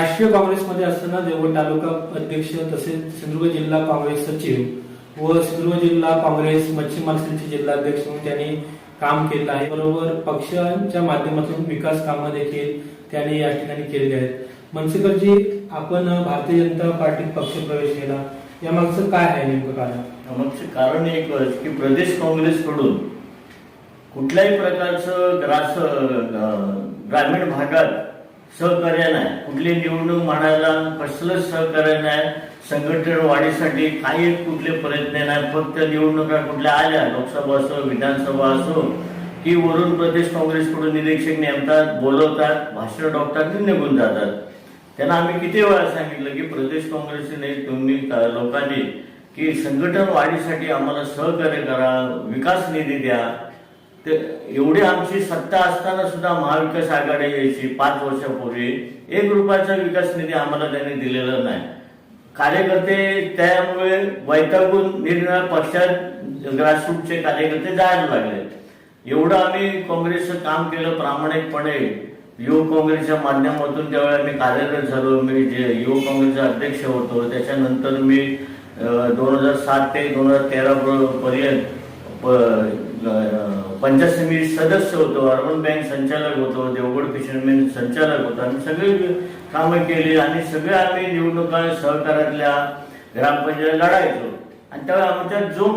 राष्ट्रीय काँग्रेसमध्ये असताना देवगड तालुका अध्यक्ष तसेच सिंधुदुर्ग जिल्हा काँग्रेस सचिव व सिंधुदुर्ग जिल्हा काँग्रेस मच्छीमार जिल्हा अध्यक्ष म्हणून त्यांनी काम केलं आहे. बरोबर पक्षांच्या माध्यमातून विकास कामं देखील त्यांनी या ठिकाणी केलेली आहेत. मनसेकरजी आपण भारतीय जनता पार्टीत पक्ष प्रवेश केला. या मागचं काय आहे नेमकं कारण? मग कारण एकच की प्रदेश काँग्रेसकडून कुठल्याही प्रकारचं ग्रास ग्रामीण भागात सहकार्य नाही. कुठली निवडणूक म्हणायला कसलंच सहकार्य नाही. संघटन वाढीसाठी काही कुठले प्रयत्न नाही. फक्त निवडणुका कुठल्या आल्या लोकसभा असो विधानसभा असो की वरून प्रदेश काँग्रेसकडून निरीक्षक नेमतात बोलवतात भाषण डॉक्टर निघून जातात. त्यांना आम्ही किती वेळा सांगितलं की प्रदेश काँग्रेसने तुम्ही का- लोकांनी की संघटन वाढीसाठी आम्हाला सहकार्य करा विकास निधी द्या. ते एवढी आमची सत्ता असताना सुद्धा महाविकास आघाडी यायची पाच वर्षापूर्वी. एक रुपयाचा विकास निधी आम्हाला त्यांनी दिलेला नाही. कार्यकर्ते त्यामुळे वैतागून निरनिराळ्या पक्षात ग्रासरूटचे कार्यकर्ते जायला लागले. एवढं आम्ही काँग्रेसचं काम केलं प्रामाणिकपणे. युवक काँग्रेसच्या माध्यमातून ज्यावेळी आम्ही कार्यरत झालो मी जे युवक काँग्रेसचा अध्यक्ष होतो त्याच्यानंतर मी दोन हजार सात ते दोन हजार तेरा पर्यंत प- पंचायत समिती सदस्य होतो अर्बन बँक संचालक होतो देवगड फिशरमॅन संचालक होतो. आम्ही सगळे कामं केली आणि सगळे आम्ही निवडणुका सहकार्यातल्या ग्रामपंचायत लढायचो. आणि त्यावेळी आमच्या जोम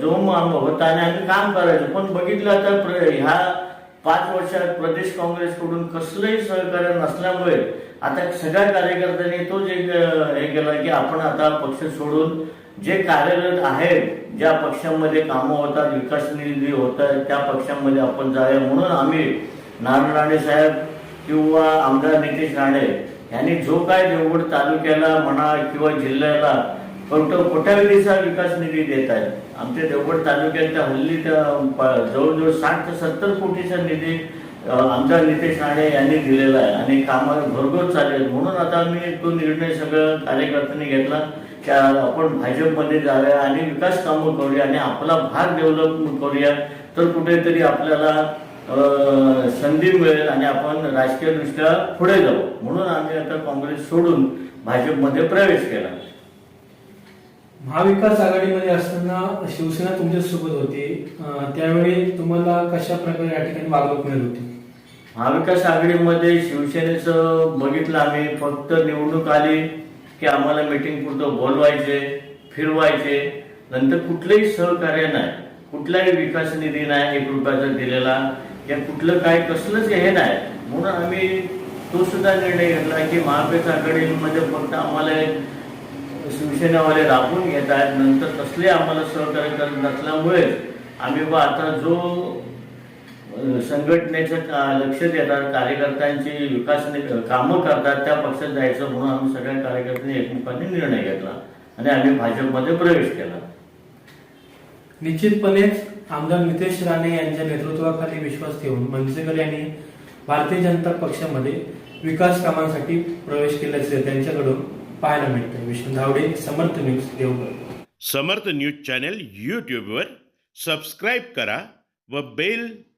जोम होता आणि आम्ही काम करायचो. पण बघितलं आता प्र- ह्या पाच वर्षात प्रदेश काँग्रेसकडून कसलंही सहकार्य नसल्यामुळे आता सगळ्या कार्यकर्त्यांनी तो जे केलं की आपण आता पक्ष सोडून जे कार्यरत आहेत ज्या पक्षांमध्ये कामं होतात विकास निधी होतात त्या पक्षांमध्ये आपण जाऊया. म्हणून आम्ही नारायण राणे साहेब किंवा आमदार नितेश राणे यांनी जो काय देवगड तालुक्याला म्हणा किंवा जिल्ह्याला कोट- कोट्यावधीचा विकास निधी देत आहेत. आमच्या देवगड तालुक्यात हल्ली जवळजवळ साठ ते सत्तर कोटीचा निधी आमच्या नितेश राणे यांनी दिलेला आहे आणि कामाला भरघोस चालेल म्हणून आता आम्ही तो निर्णय सगळं कार्यकर्त्यांनी घेतला की आपण भाजपमध्ये जाऊया आणि विकास कामं करूया आणि आपला भाग डेव्हलप करूया. तर कुठेतरी आपल्याला संधी मिळेल आणि आपण राजकीयदृष्ट्या पुढे जाऊ. म्हणून आम्ही आता काँग्रेस सोडून भाजपमध्ये प्रवेश केला. महाविकास आघाडीमध्ये असताना शिवसेना तुमच्यासोबत होती त्यावेळी तुम्हाला कशा प्रकारे या ठिकाणी वागणूक मिळत होती? महाविकास आघाडीमध्ये शिवसेनेचं बघितलं आम्ही. फक्त निवडणूक आली की आम्हाला मिटिंग पुरतं बोलवायचे फिरवायचे. नंतर कुठलंही सहकार्य नाही कुठलाही विकास निधी नाही एक रुपयाचा दिलेला. या कुठलं काय कसलंच हे नाही. म्हणून आम्ही तो सुद्धा निर्णय घेतला की महाविकास आघाडीमध्ये फक्त आम्हाला शिवसेनावाले राबून घेत आहेत. नंतर कसले आम्हाला सहकार्य करत नसल्यामुळे आम्ही बा आता जो संघटनेचं का- लक्ष देतात कार्यकर्त्यांची विकास कामं करतात त्या पक्षात जायचं म्हणून आम्ही सगळ्या कार्यकर्त्यांनी एकमुखाने निर्णय घेतला आणि आम्ही भाजपमध्ये प्रवेश केला. निश्चितपणेच आमदार नितेश राणे यांच्या नेतृत्वाखाली विश्वास ठेवून मनसेकर यांनी भारतीय जनता पक्षामध्ये विकास कामांसाठी प्रवेश केल्याचे त्यांच्याकडून पाहायला मिळतं Vishnu Dhawade Samarth news Devgad. Samarth news channel यूट्यूबवर सबस्क्राईब करा व बेल